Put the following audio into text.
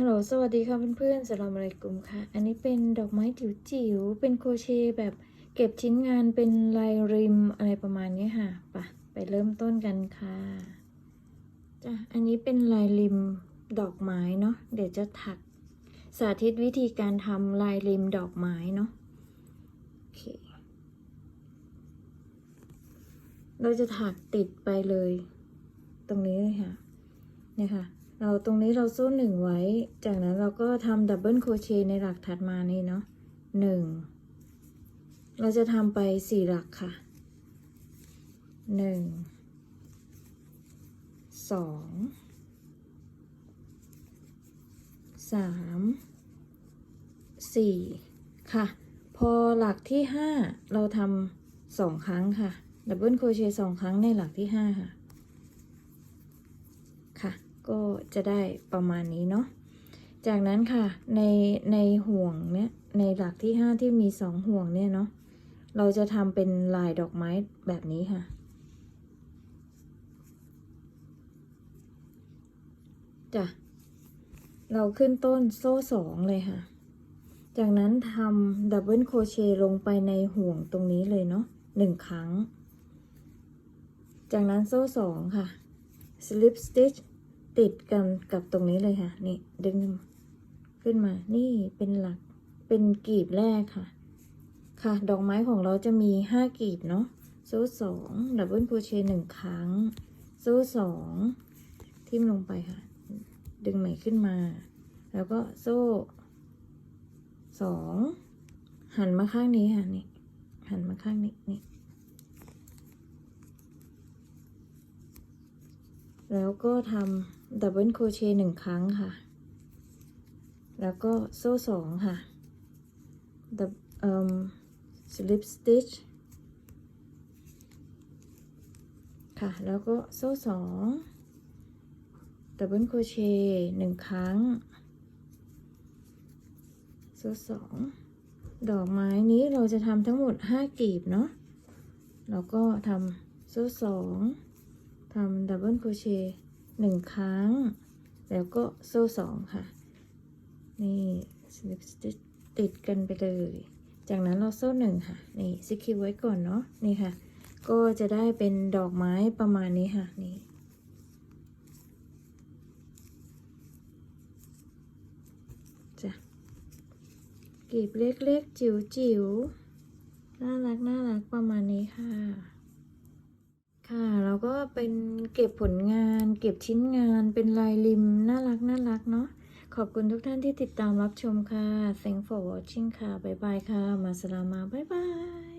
ฮัลโหล สวัสดีค่ะเพื่อนๆสลามอะลัยกุมค่ะ อันนี้เป็นดอกไม้จิ๋วๆ เป็นโครเชแบบเก็บชิ้นงานเป็นลายริมอะไรประมาณนี้ค่ะไปะไปเริ่มต้นกันค่ะจ้ะอันนี้เป็นลายริมดอกไม้เนาะ เดี๋ยวจะถักสาธิตวิธีการทำลายริมดอกไม้เนาะโอเค เราจะถักติดไปเลย ตรงนี้เลยค่ะ เนี่ยค่ะ เราตรงนี้เราโซ่หนึ่งไว้ จากนั้นเราก็ทำดับเบิลโครเชต์ในหลักถัดมานี่เนาะหนึ่งเราจะทำไปสี่หลักค่ะหนึ่งสองสามสี่ค่ะ พอหลักที่ห้าเราทำสองครั้งค่ะดับเบิลโครเชต์สองครั้งในหลักที่ห้าค่ะ ก็จะได้ประมาณนี้เนาะ จากนั้นค่ะในในห่วงเนี้ยในหลักที่ห้าที่มีสองห่วงเนี่ยเนาะ เราจะทำเป็นลายดอกไม้แบบนี้ค่ะ จ้ะ เราขึ้นต้นโซ่สองเลยค่ะ จากนั้นทำดับเบิลโคเชต์ลงไปในห่วงตรงนี้เลยเนาะหนึ่งครั้ง จากนั้นโซ่สองค่ะ slip stitch ติดกันกับตรงนี้เลยค่ะ นี่ดึงขึ้นมา นี่เป็นหลัก เป็นกีบแรกค่ะ ค่ะ ดอกไม้ของเราจะมีห้ากีบเนาะโซ่สองดับเบิลโครเชต์หนึ่งครั้งโซ่สองทิ่มลงไปค่ะ ดึงใหม่ขึ้นมา แล้วก็โซ่สองหันมาข้างนี้ค่ะนี่หันมาข้างนี้นี่แล้วก็ทำ ดับเบิลโคเชต์หนึ่งครั้งค่ะ แล้วก็โซ่สองค่ะดับเอ่อสลิปสติชค่ะ แล้วก็โซ่สองดับเบิลโคเชต์หนึ่งครั้ง โซ่สองดอกไม้นี้เราจะทำทั้งหมดห้ากลีบเนาะแล้วก็ทำโซ่สองทำดับเบิลโคเชต์ หนึ่งครั้ง แล้วก็โซ่สองค่ะ นี่สลิปสติติดกันไปเลย จากนั้นเราโซ่หนึ่งค่ะ นี่ซิคิวไว้ก่อนเนาะ นี่ค่ะ ก็จะได้เป็นดอกไม้ประมาณนี้ค่ะ นี่จ้ะกลีบเล็กๆ จิ๋วๆ น่ารักน่ารักประมาณนี้ค่ะ ก็เป็นเก็บผลงาน เก็บชิ้นงานเป็นลายริมน่ารักน่ารักเนาะขอบคุณทุกท่านที่ติดตามรับชมค่ะ thank for watching ค่ะ บ๊ายบายค่ะ มาสลามา บ๊ายบาย